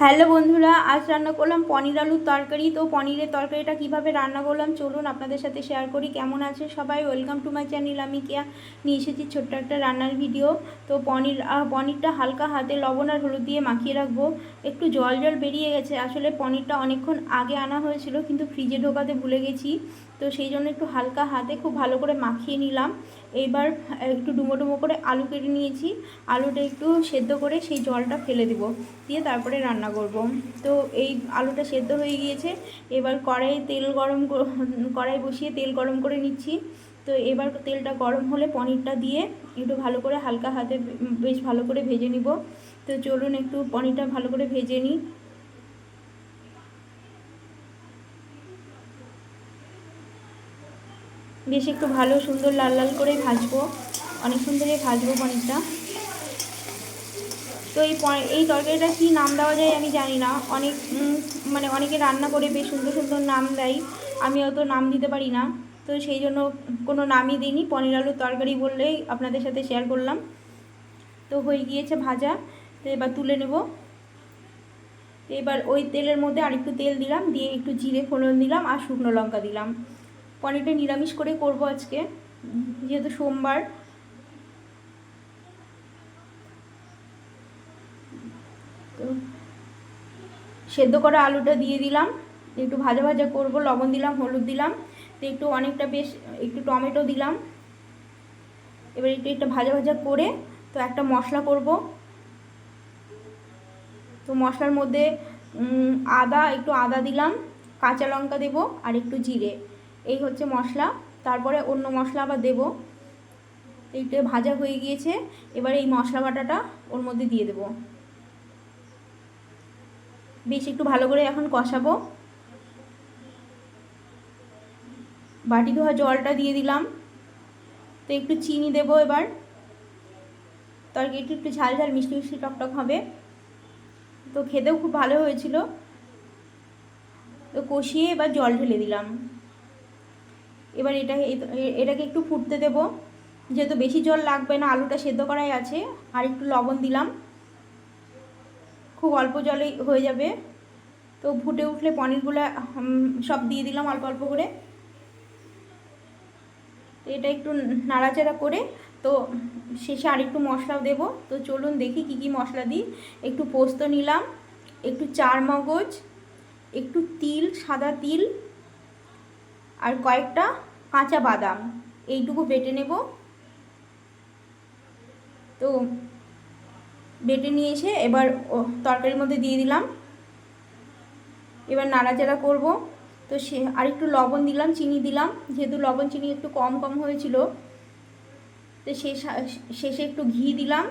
Hello বন্ধুরা, আজ রান্না করলাম পনির আলুর তরকারি। তো পনিরের তরকারিটা কীভাবে রান্না করলাম চলুন আপনাদের সাথে শেয়ার করি। কেমন আছে সবাই? ওয়েলকাম টু মাই চ্যানেল আমি কেয়া। নিয়ে এসেছি ছোট্ট একটা রান্নার ভিডিও তো পনির পনিরটা হালকা হাতে লবণ আর হলুদ দিয়ে মাখিয়ে রাখব। একটু জল জল বেরিয়ে গেছে। আসলে পনিরটা অনেকক্ষণ আগে আনা হয়েছিল, কিন্তু ফ্রিজে ঢোকাতে ভুলে গেছি। তো সেই জন্য একটু হালকা হাতে খুব ভালো করে মাখিয়ে নিলাম। এইবার একটু ডুমো ডুমো করে আলু কেটে নিয়েছি। আলুটা একটু সেদ্ধ করে সেই জলটা ফেলে দিব। দিয়ে তারপরে রান্না করব। তো এই আলুটা সেদ্ধ হয়ে গিয়েছে। এবার কড়াই তেল গরম কড়াই বসিয়ে তেল গরম করে নিচ্ছি। তো এবার তেলটা গরম হলে পনিরটা দিয়ে একটু ভালো করে হালকা হাতে বেশ ভালো করে ভেজে নিব। তো চলুন একটু পনিরটা ভালো করে ভেজে নিই। বেশ একটু ভালো, সুন্দর লাল লাল করে ভাজবো। অনেক সুন্দরই ভাজবো পনিরটা। তো এই এই তরকারিটা কী নাম দেওয়া যায় আমি জানি না। অনেক মানে অনেকে রান্না করে বেশ সুন্দর সুন্দর নাম দেয়। আমি অত নাম দিতে পারি না। তো সেই জন্য কোনো নামই দিইনি। পনির আলুর তরকারি বললেই আপনাদের সাথে শেয়ার করলাম। তো হয়ে গিয়েছে ভাজা। তো এবার তুলে নেব। এবার ওই তেলের মধ্যে আরেকটু তেল দিলাম। দিয়ে একটু জিরে ফোড়ন দিলাম আর শুকনো লঙ্কা দিলাম। পনিরটা নিরামিষ করে করব আজকে, যেহেতু সোমবার। তো সেদ্ধ করা আলুটা দিয়ে দিলাম, একটু ভাজা ভাজা করব, লবণ দিলাম, হলুদ দিলাম, তো একটু অনেকটা বেশ একটু টমেটো দিলাম। এবার একটু একটু ভাজা ভাজা করে তো একটা মশলা করব। তো মশলার মধ্যে আদা, একটু আদা দিলাম, কাঁচা লঙ্কা দেবো আর একটু জিরে। এই হচ্ছে মশলা, তারপরে অন্য মশলা আবার দেবো। এইটা ভাজা হয়ে গিয়েছে, এবার এই মশলা বাটাটা ওর মধ্যে দিয়ে দেবো। বেশ, একটু ভালো করে এখন কষাবো। বাটি ধোয়া জলটা দিয়ে দিলাম। তো একটু চিনি দেবো এবার। তরকারি একটু একটু ঝাল ঝাল, মিষ্টি মিষ্টি টকটক হবে। তো খেতেও খুব ভালো হয়েছিল। তো কষিয়ে এবার জল ঢেলে দিলাম। এবার এটা এটাকে একটু ফুটতে দেবো। যেহেতু বেশি জল লাগবে না, আলুটা সেদ্ধ করাই আছে, আর একটু লবণ দিলাম। খুব অল্প জলেই হয়ে যাবে। তো ফুটে উঠলে পনিরগুলো সব দিয়ে দিলাম অল্প অল্প করে। এটা একটু নাড়াচাড়া করে, তো শেষে আর একটু মশলাও দেব। তো চলুন দেখি কি কি মশলা দিই। একটু পোস্ত নিলাম, একটু চার মগজ একটু তিল, সাদা তিল আর কয়েকটা কাঁচা বাদাম। এইটুকু বেটে নেব। তো বেটে নিয়ে এসে এবার তরকারির মধ্যে দিয়ে দিলাম। এবার নাড়াচাড়া করব। তো সে আর একটু লবণ দিলাম, চিনি দিলাম। যেহেতু লবণ, চিনি একটু কম কম হয়েছিল। তো শেষ শেষে একটু ঘি দিলাম।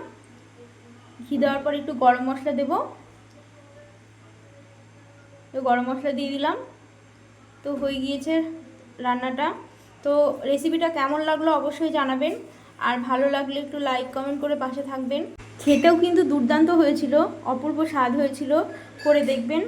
ঘি দেওয়ার পর একটু গরম মশলা দেব। তো গরম মশলা দিয়ে দিলাম। তো হয়ে গিয়েছে রান্নাটা। তো রেসিপিটা কেমন লাগল অবশ্যই জানাবেন। আর ভালো লাগলে একটু লাইক কমেন্ট করে পাশে থাকবেন। খেতেও কিন্তু দুর্দান্ত হয়েছিল, অপূর্ব স্বাদ হয়েছিল, করে দেখবেন।